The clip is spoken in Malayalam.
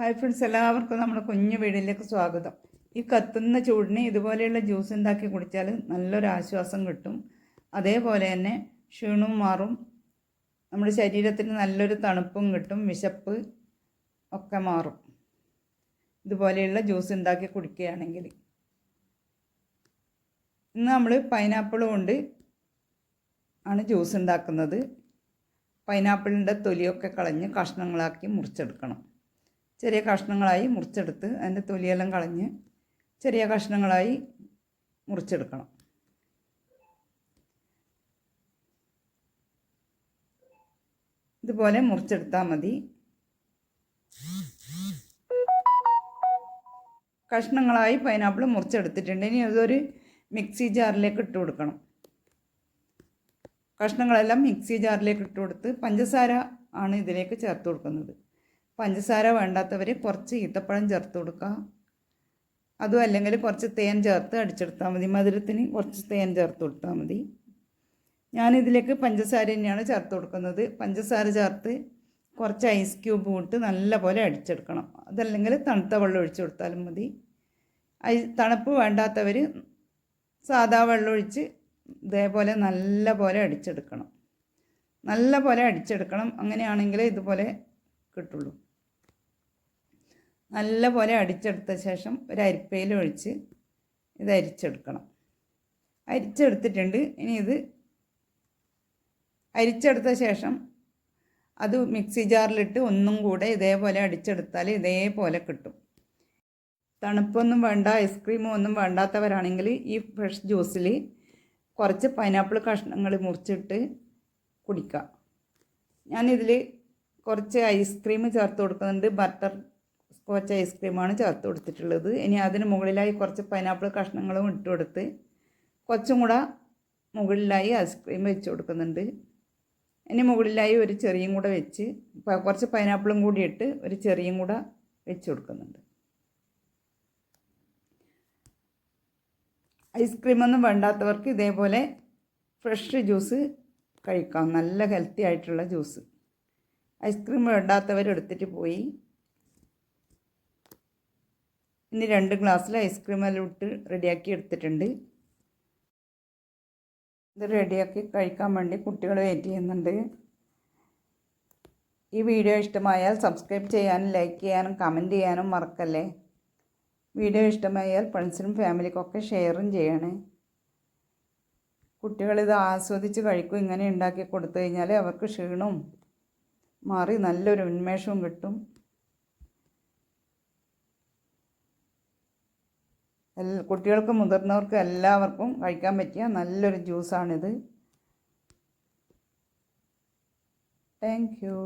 ഹായ് ഫ്രണ്ട്സ് എല്ലാവർക്കും നമ്മുടെ കുഞ്ഞു വീടിലേക്ക് സ്വാഗതം. ഈ കത്തുന്ന ചൂടിന് ഇതുപോലെയുള്ള ജ്യൂസ് ഉണ്ടാക്കി കുടിച്ചാൽ നല്ലൊരു ആശ്വാസം കിട്ടും. അതേപോലെ തന്നെ ക്ഷീണവും മാറും. നമ്മുടെ ശരീരത്തിന് നല്ലൊരു തണുപ്പും കിട്ടും വിശപ്പ് ഒക്കെ മാറും. ഇതുപോലെയുള്ള ജ്യൂസ് ഉണ്ടാക്കി കുടിക്കുകയാണെങ്കിൽ. ഇന്ന് നമ്മൾ പൈനാപ്പിളും കൊണ്ട് ആണ് ജ്യൂസ് ഉണ്ടാക്കുന്നത്. പൈനാപ്പിളിന്റെ തൊലിയൊക്കെ കളഞ്ഞ് കഷ്ണങ്ങളാക്കി മുറിച്ചെടുക്കണം. ചെറിയ കഷ്ണങ്ങളായി മുറിച്ചെടുത്ത് അതിന്റെ തൊലിയെല്ലാം കളഞ്ഞ് ചെറിയ കഷ്ണങ്ങളായി മുറിച്ചെടുക്കണം. ഇതുപോലെ മുറിച്ചെടുത്താൽ മതി. കഷ്ണങ്ങളായി പൈനാപ്പിൾ മുറിച്ചെടുത്തിട്ടുണ്ട്. ഇനി അതൊരു മിക്സി ജാറിലേക്ക് ഇട്ട് കൊടുക്കണം. കഷ്ണങ്ങളെല്ലാം മിക്സി ജാറിലേക്ക് ഇട്ട് കൊടുത്ത് പഞ്ചസാര ആണ് ഇതിലേക്ക് ചേർത്ത് കൊടുക്കുന്നത്. പഞ്ചസാര വേണ്ടാത്തവർ കുറച്ച് ഈത്തപ്പഴം ചേർത്ത് കൊടുക്കുക അതും അല്ലെങ്കിൽ കുറച്ച് തേൻ ചേർത്ത് അടിച്ചെടുത്താൽ മതി. മധുരത്തിന് കുറച്ച് തേൻ ചേർത്ത് കൊടുത്താൽ മതി. ഞാനിതിലേക്ക് പഞ്ചസാര തന്നെയാണ് ചേർത്ത് കൊടുക്കുന്നത്. പഞ്ചസാര ചേർത്ത് കുറച്ച് ഐസ് ക്യൂബ് ഇട്ട് നല്ലപോലെ അടിച്ചെടുക്കണം. അതല്ലെങ്കിൽ തണുത്ത വെള്ളം ഒഴിച്ചു കൊടുത്താലും മതി. ഐ തണുപ്പ് വേണ്ടാത്തവർ സാധാ വെള്ളം ഒഴിച്ച് ഇതേപോലെ നല്ല പോലെ അടിച്ചെടുക്കണം. നല്ല പോലെ അടിച്ചെടുക്കണം. അങ്ങനെയാണെങ്കിൽ ഇതുപോലെ കിട്ടുള്ളൂ. നല്ല പോലെ അടിച്ചെടുത്ത ശേഷം ഒരു അരിപ്പയിൽ ഒഴിച്ച് ഇത് അരിച്ചെടുക്കണം. അരിച്ചെടുത്തിട്ടുണ്ട്. ഇനി ഇത് അരിച്ചെടുത്ത ശേഷം അത് മിക്സി ജാറിലിട്ട് ഒന്നും കൂടെ ഇതേപോലെ അടിച്ചെടുത്താൽ ഇതേപോലെ കിട്ടും. തണുപ്പൊന്നും വേണ്ട ഐസ്ക്രീമോ ഒന്നും വേണ്ടാത്തവരാണെങ്കിൽ ഈ ഫ്രഷ് ജ്യൂസിൽ കുറച്ച് പൈനാപ്പിൾ കഷ്ണങ്ങൾ മുറിച്ചിട്ട് കുടിക്കുക. ഞാനിതിൽ കുറച്ച് ഐസ്ക്രീം ചേർത്ത് കൊടുക്കുന്നുണ്ട്. ബട്ടർ സ്കോച്ച് ഐസ്ക്രീമാണ് ചേർത്ത് കൊടുത്തിട്ടുള്ളത്. ഇനി അതിന് മുകളിലായി കുറച്ച് പൈനാപ്പിൾ കഷ്ണങ്ങളും ഇട്ട് കൊടുത്ത് കുറച്ചും കൂടെ മുകളിലായി ഐസ്ക്രീം വെച്ച് കൊടുക്കുന്നുണ്ട്. ഇനി മുകളിലായി ഒരു ചെറിയും കൂടെ വെച്ച് കുറച്ച് പൈനാപ്പിളും കൂടി ഇട്ട് ഒരു ചെറിയും കൂടെ വെച്ച് കൊടുക്കുന്നുണ്ട്. ഐസ്ക്രീമൊന്നും വേണ്ടാത്തവർക്ക് ഇതേപോലെ ഫ്രഷ് ജ്യൂസ് കഴിക്കാം. നല്ല ഹെൽത്തി ആയിട്ടുള്ള ജ്യൂസ് ഐസ്ക്രീം വേണ്ടാത്തവർ എടുത്തിട്ട് പോയി. ഇനി രണ്ട് ഗ്ലാസ്സിൽ ഐസ്ക്രീം എല്ലാം ഇട്ട് റെഡിയാക്കി എടുത്തിട്ടുണ്ട്. ഇത് റെഡിയാക്കി കഴിക്കാൻ വേണ്ടി കുട്ടികൾ വെയിറ്റ് ചെയ്യുന്നുണ്ട്. ഈ വീഡിയോ ഇഷ്ടമായാൽ സബ്സ്ക്രൈബ് ചെയ്യാനും ലൈക്ക് ചെയ്യാനും കമന്റ് ചെയ്യാനും മറക്കല്ലേ? വീഡിയോ ഇഷ്ടമായാൽ ഫ്രണ്ട്സിനും ഫാമിലിക്കൊക്കെ ഷെയറും ചെയ്യണേ. കുട്ടികളിത് ആസ്വദിച്ച് കഴിക്കും ഇങ്ങനെ ഉണ്ടാക്കി കൊടുത്തു കഴിഞ്ഞാൽ അവർക്ക് ക്ഷീണവും മാറി നല്ലൊരു ഉന്മേഷവും കിട്ടും. കുട്ടികൾക്ക് മുതിർന്നവർക്കും എല്ലാവർക്കും കഴിക്കാൻ പറ്റിയ നല്ലൊരു ജ്യൂസാണിത്. Thank you